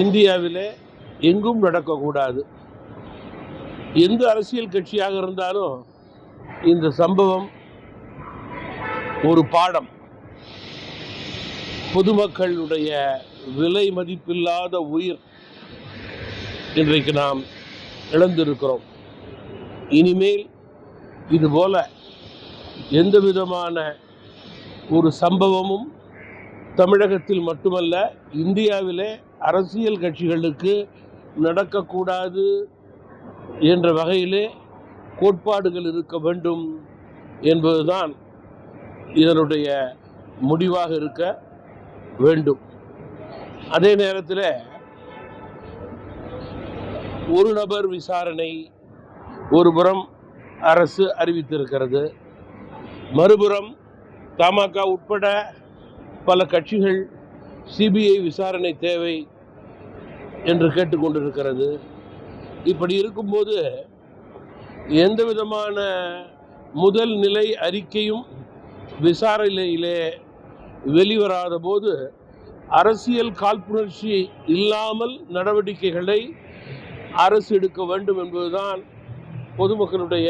இந்தியாவிலே எங்கும் நடக்கக்கூடாது. எந்த அரசியல் கட்சியாக இருந்தாலும் இந்த சம்பவம் ஒரு பாடம். பொதுமக்களுடைய விலை மதிப்பில்லாத உயிர் இன்றைக்கு நாம் இழந்திருக்கிறோம். இனிமேல் இதுபோல எந்த விதமான ஒரு சம்பவமும் தமிழகத்தில் மட்டுமல்ல இந்தியாவிலே அரசியல் கட்சிகளுக்கு நடக்கக்கூடாது என்ற வகையிலே கோட்பாடுகள் இருக்க வேண்டும் என்பதுதான் இதனுடைய முடிவாக இருக்க வேண்டும். அதே நேரத்தில் ஒரு நபர் விசாரணை ஒருபுறம் அரசு அறிவித்திருக்கிறது மறுபுறம் தமாக உட்பட பல கட்சிகள் சிபிஐ விசாரணை தேவை என்று கேட்டுக்கொண்டிருக்கிறது. இப்படி இருக்கும்போது எந்த விதமான முதல் நிலை அறிக்கையும் விசாரணையிலே வெளிவராத போது அரசியல் காழ்ப்புணர்ச்சி இல்லாமல் நடவடிக்கைகளை அரசு எடுக்க வேண்டும் என்பதுதான் பொதுமக்களுடைய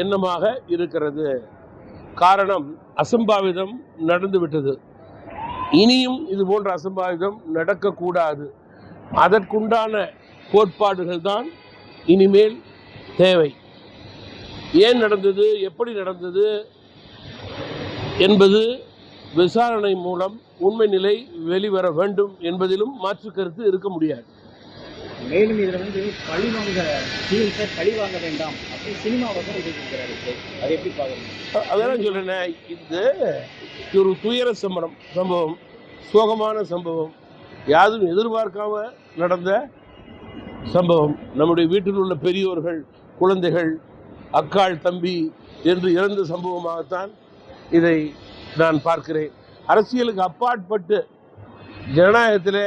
எண்ணமாக இருக்கிறது. காரணம் அசம்பாவிதம் நடந்துவிட்டது. இனியும் இது போன்ற அசம்பாவிதம் நடக்கக்கூடாது. அதற்குண்டான கோட்பாடுகள் தான் இனிமேல் தேவை. ஏன் நடந்தது? எப்படி நடந்தது? என்பது விசாரணை மூலம் உண்மை நிலை வெளிவர வேண்டும் என்பதிலும் மாற்று கருத்து இருக்க முடியாது. மேலும் இதில் வந்து பழி வாங்க கழிவாங்க பழி வாங்க வேண்டாம் அப்படின்னு சினிமா தான் இருக்கிறாரு அது எப்படி பாக்குறீங்க அதெல்லாம் சொல்றேன் இது ஒரு துயர சம்பரம் சம்பவம் சோகமான சம்பவம் யாரும் எதிர்பார்க்காம நடந்த சம்பவம். நம்முடைய வீட்டில் உள்ள பெரியோர்கள் குழந்தைகள் அக்காள் தம்பி என்று இறந்த சம்பவமாகத்தான் இதை நான் பார்க்கிறேன். அரசியலுக்கு அப்பாற்பட்டு ஜனநாயகத்திலே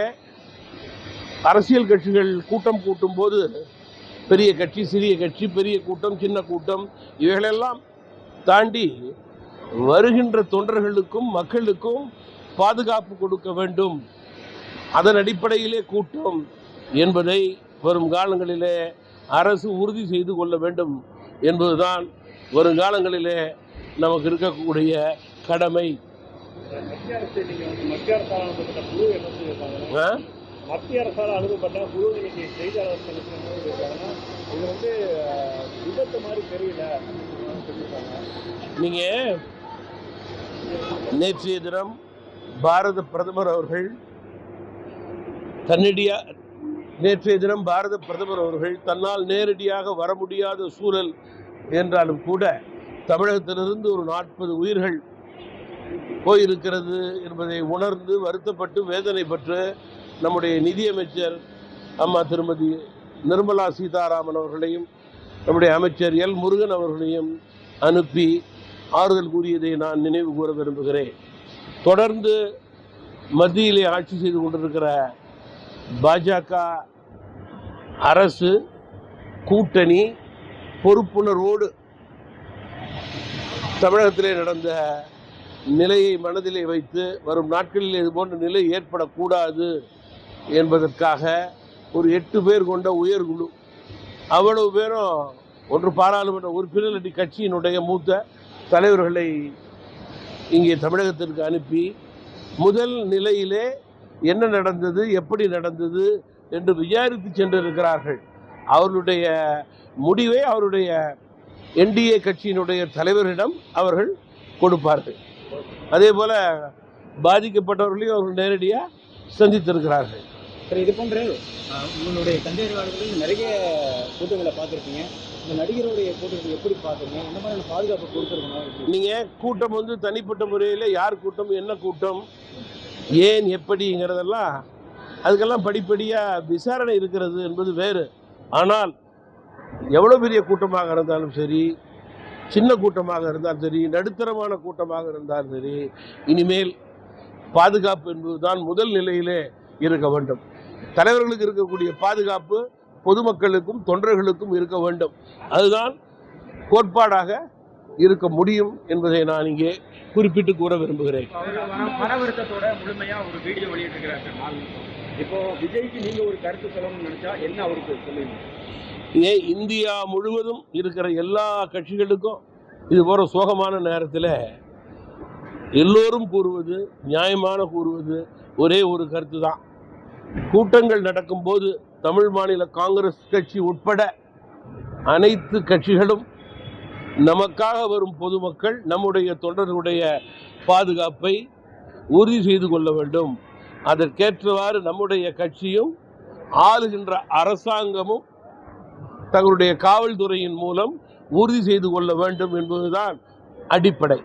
அரசியல் கட்சிகள் கூட்டம் கூட்டும் போது பெரிய கட்சி சிறிய கட்சி பெரிய கூட்டம் சின்ன கூட்டம் இவைகளெல்லாம் தாண்டி வருகின்ற தொண்டர்களுக்கும் மக்களுக்கும் பாதுகாப்பு கொடுக்க வேண்டும். அதன் அடிப்படையிலே கூட்டம் என்பதை வரும் காலங்களிலே அரசு உறுதி செய்து கொள்ள வேண்டும் என்பதுதான் வருங்காலங்களிலே நமக்கு இருக்கக்கூடிய கடமை. மத்திய அரசால் அனுப்பப்பட்ட குழு இன்னைக்கு செய்தியாளர் சந்திப்பு இருக்காங்கன்னா இது வந்து விபத்து மாதிரி தெரியல அப்படின்னு நீங்கள் நேற்றைய தினம் பாரத பிரதமர் அவர்கள் தன்னிடியா நேற்றைய தினம் பாரத பிரதமர் அவர்கள் தன்னால் நேரடியாக வர முடியாத சூழல் என்றாலும் கூட தமிழகத்திலிருந்து ஒரு நாற்பது உயிர்கள் போயிருக்கிறது என்பதை உணர்ந்து வருத்தப்பட்டு வேதனைப்பட்டு நம்முடைய நிதியமைச்சர் அம்மா திருமதி நிர்மலா சீதாராமன் அவர்களையும் நம்முடைய அமைச்சர் எல் முருகன் அவர்களையும் அனுப்பி ஆறுதல் கூறியதை நான் நினைவு கூற விரும்புகிறேன். தொடர்ந்து மத்தியிலே ஆட்சி செய்து கொண்டிருக்கிற பாஜக அரசு கூட்டணி பொறுப்புணர்வோடு தமிழகத்திலே நடந்த நிலையை மனதிலே வைத்து வரும் நாட்களில் இது போன்ற நிலை ஏற்படக்கூடாது என்பதற்காக ஒரு எட்டு பேர் கொண்ட உயர்குழு அவ்வளவு பேரும் ஒன்று பாராளுமன்ற உறுப்பினர் கட்சியினுடைய மூத்த தலைவர்களை இங்கே தமிழகத்திற்கு அனுப்பி முதல் நிலையிலே என்ன நடந்தது எப்படி நடந்தது என்று விசாரித்து சென்றிருக்கிறார்கள். அவர்களுடைய முடிவை அவருடைய என்டிஏ கட்சியினுடைய தலைவரிடம் அவர்கள் கொடுப்பார்கள். அதே போல பாதிக்கப்பட்டவர்களையும் அவர்கள் நேரடியாக சந்தித்திருக்கிறார்கள். சரி இது போன்ற உங்களுடைய உங்களுடைய காலத்தில் நிறைய கூட்டங்களை பார்த்துருப்பீங்க. இந்த நடிகருடைய கூட்டத்தை எப்படி பார்க்குறீங்க? எந்த மாதிரியான பாதுகாப்பு கொடுத்துருக்கணும்? எப்படி? நீங்கள் கூட்டம் வந்து தனிப்பட்ட முறையில் யார் கூட்டம் என்ன கூட்டம் ஏன் எப்படிங்கிறதெல்லாம் அதுக்கெல்லாம் படிப்படியாக விசாரணை இருக்கிறது என்பது வேறு. ஆனால் எவ்வளோ பெரிய கூட்டமாக இருந்தாலும் சரி சின்ன கூட்டமாக இருந்தாலும் சரி நடுத்தரமான கூட்டமாக இருந்தாலும் சரி இனிமேல் பாதுகாப்பு என்பதுதான் முதல் நிலையிலே இருக்க வேண்டும். தலைவர்களுக்கு இருக்கக்கூடிய பாதுகாப்பு பொதுமக்களுக்கும் தொண்டர்களுக்கும் இருக்க வேண்டும். அதுதான் கோட்பாடாக இருக்க முடியும் என்பதை நான் இங்கே குறிப்பிட்டு கூற விரும்புகிறேன். முழுமையா ஒரு வீடியோ வெளியிட்டிருக்கிறார் இப்போ விஜய்க்கு நீங்க ஒரு கருத்து சொல்லணும்னு நினைச்சா என்ன அவருக்கு சொல்லுவீங்க? ஏன் இந்தியா முழுவதும் இருக்கிற எல்லா கட்சிகளுக்கும் இது போற சோகமான நேரத்தில் எல்லோரும் கூறுவது நியாயமான கூறுவது ஒரே ஒரு கருத்து தான் கூட்டங்கள் நடக்கும்போது தமிழ் மாநில காங்கிரஸ் கட்சி உட்பட அனைத்து கட்சிகளும் நமக்காக வரும் பொதுமக்கள் நம்முடைய தொண்டர்களுடைய பாதுகாப்பை உறுதி செய்து கொள்ள வேண்டும். அதற்கேற்றவாறு நம்முடைய கட்சியும் ஆளுகின்ற அரசாங்கமும் தங்களுடைய காவல்துறையின் மூலம் உறுதி செய்து கொள்ள வேண்டும் என்பதுதான் அடிப்படை.